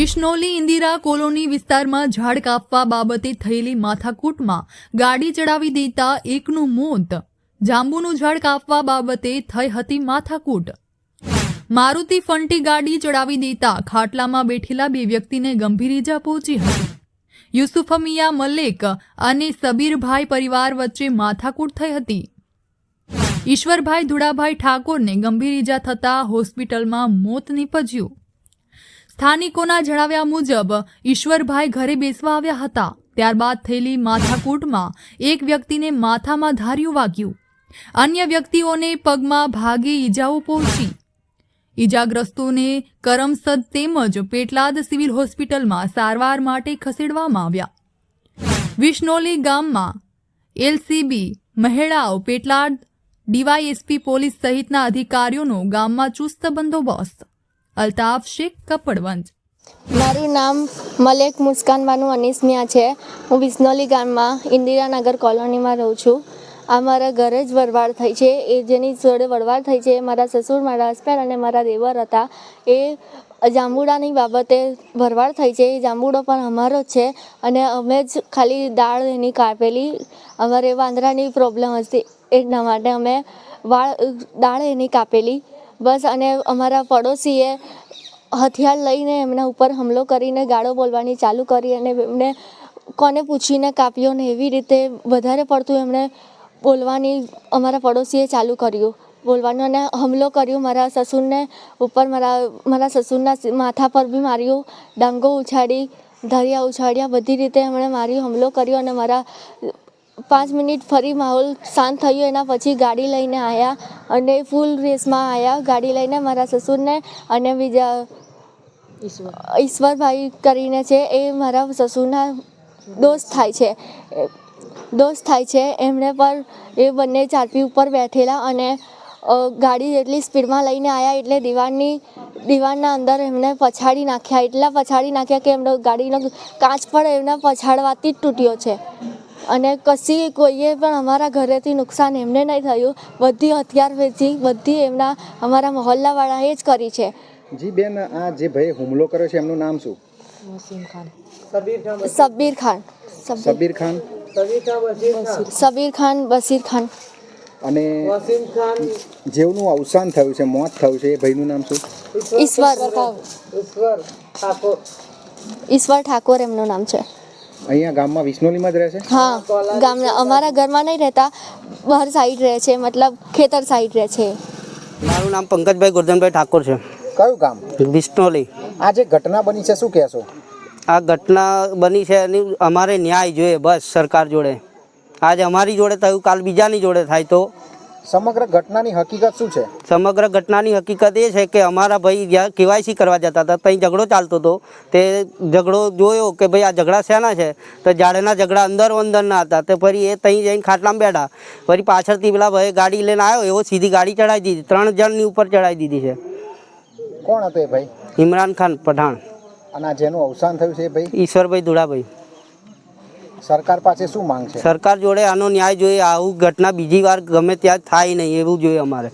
વિશ્નોલી Indira colony વિસ્તારમાં ઝાડ કાપવા બાબતે થયેલી માથાકૂટમાં ગાડી ચડાવી દેતા એકનું મોત. જાંબુનું ઝાડ કાપવા બાબતે થઈ હતી માથાકૂટ. મારુતિ ફંટી ગાડી ચડાવી દેતા ખાટલામાં બેઠેલા બે વ્યક્તિને ગંભીર ઈજા પહોંચી હતી. યુસુફમિયા મલેક અને સબીરભાઈ પરિવાર વચ્ચે માથાકૂટ થઈ હતી. ઈશ્વરભાઈ ધુડાભાઈ ઠાકોરને ગંભીર ઈજા થતાં હોસ્પિટલમાં મોત નીપજ્યું. સ્થાનિકોના જણાવ્યા મુજબ, ઈશ્વરભાઈ ઘરે બેસવા આવ્યા હતા. ત્યારબાદ થયેલી માથાકૂટમાં એક વ્યક્તિને માથામાં ધાર્યું વાગ્યું. અન્ય વ્યક્તિઓને પગમાં ભાગે ઈજાઓ પહોંચી. ઈજાગ્રસ્તોને કરમસદ તેમજ પેટલાદ સિવિલ હોસ્પિટલમાં સારવાર માટે ખસેડવામાં આવ્યા. વિશ્નોલી ગામમાં એલસીબી મહેળાઓ પેટલાદ ડીવાયએસપી પોલીસ સહિતના અધિકારીઓનો ગામમાં ચુસ્ત બંદોબસ્ત અલ્તાફ શેખ કપડવંજ. મારું નામ મલેક મુસ્કાન બાનુ અનીસમિયા છે. હું બિસ્નોલી ગામમાં ઇન્દિરાનગર કોલોનીમાં રહું છું. આ મારા ઘરે જ વરવાડ થઈ છે. એ જેની જોડે વરવાડ થઈ છે મારા સસુર, મારા હસબન્ડ અને મારા દેવર હતા. એ જાંબુડાની બાબતે ભરવાડ થઈ છે. એ જાંબુડો પણ અમારો જ છે અને અમે જ ખાલી દાળ એની કાપેલી. અમારે વાંદરાની પ્રોબ્લેમ હતી. એટલા માટે અમે વાળ, દાળ એની કાપેલી. બસ અને અમારા પડોશીએ હથિયાર લઈને એમના ઉપર હુમલો કરીને ગાળો બોલવાની ચાલુ કરી અને એમને કોને પૂછીને કાપ્યો ને એવી રીતે વધારે પડતું એમણે બોલવાની અમારા પડોશીએ ચાલુ કર્યું. બોલવાનું અને હુમલો કર્યો. મારા સસુરને ઉપર મારા મારા સસુરના માથા પર બી માર્યું. ડાંગો ઉછાડી ધરિયા ઉછાળ્યા, બધી રીતે એમણે મારી હુમલો કર્યો અને મારા પાંચ મિનિટ ફરી માહોલ શાંત થયો. એના પછી ગાડી લઈને આવ્યા અને ફૂલ રેસમાં આવ્યા ગાડી લઈને મારા સસુરને અને બીજા ઈશ્વરભાઈ કરીને છે, એ મારા સસુરના દોસ્ત થાય છે. દોસ્ત થાય છે. એમણે પણ એ બંને ચારપી ઉપર બેઠેલા અને ગાડી જેટલી સ્પીડમાં લઈને આવ્યા એટલે દિવાળની દિવાળના અંદર એમને પછાડી નાખ્યા. એટલા પછાડી નાખ્યા કે એમનો ગાડીનો કાચ પણ એમના પછાડવાથી જ તૂટ્યો છે. અને કશી કોઈએ પણ અમારા ઘરેથી નુકસાન એમને નહીં થયું. બધી હથિયાર વેચી બધી એમના અમારા મહોલ્લાવાળાએ જ કરી છે. જી બેન આ જે ભાઈ હુમલો કર્યો છે એમનું નામ શું? સબ્બીર ખાન. સબ્બીર સબીર ખાન. સબીર. ખાન? બસીર ખાન અને જેવનું અવસાન થયું છે મોત થયું છે એ ભાઈનું નામ શું? ઈશ્વર. ઈશ્વર ઠાકોર એમનું નામ છે. અહીંયા ગામમાં વિષ્ણોલીમાં જ રહે છે? હા ગામના અમારા ઘરમાં નહીં રહેતા. બહાર સાઈડ રહે છે મતલબ ખેતર સાઈડ રહે છે. મારું નામ પંકજભાઈ ગોરધનભાઈ ઠાકોર છે. કયું ગામ? બિસ્નોલી આ જે ઘટના બની છે શું કહેશો? આ ઘટના બની છે એની અમારે ન્યાય જોઈએ બસ સરકાર જોડે. આજ અમારી જોડે થયું કાલ બીજાની જોડે થાય તો સમગ્ર ઘટનાની હકીકત શું છે? સમગ્ર ઘટનાની હકીકત એ છે કે અમારા ભાઈ જ્યાં કેવાયસી કરવા જતા હતા ત્યાં ઝઘડો ચાલતો હતો. તે ઝઘડો જોયો કે ભાઈ આ ઝઘડા શેના છે? તો જાડેના ઝઘડા અંદર અંદરના હતા તો ફરી એ ત્યાં જઈને ખાટલામાં બેઠા. ફરી પાછળથી પેલા ભાઈ ગાડી લઈને આવ્યો એવો સીધી ગાડી ચડાવી દીધી ત્રણ જણની ઉપર ચડાવી દીધી છે. કોણ હતો એ ભાઈ? ઇમરાન ખાન પઠાણ. અને જેનું અવસાન થયું છે એ ભાઈ? ઈશ્વરભાઈ ધુડાભાઈ સરકાર પાસે શું માંગ છે? સરકાર જોડે આનો ન્યાય જોઈએ. આવું ઘટના બીજી વાર ગમે ત્યાં થાય નહીં એવું જોઈએ અમારે.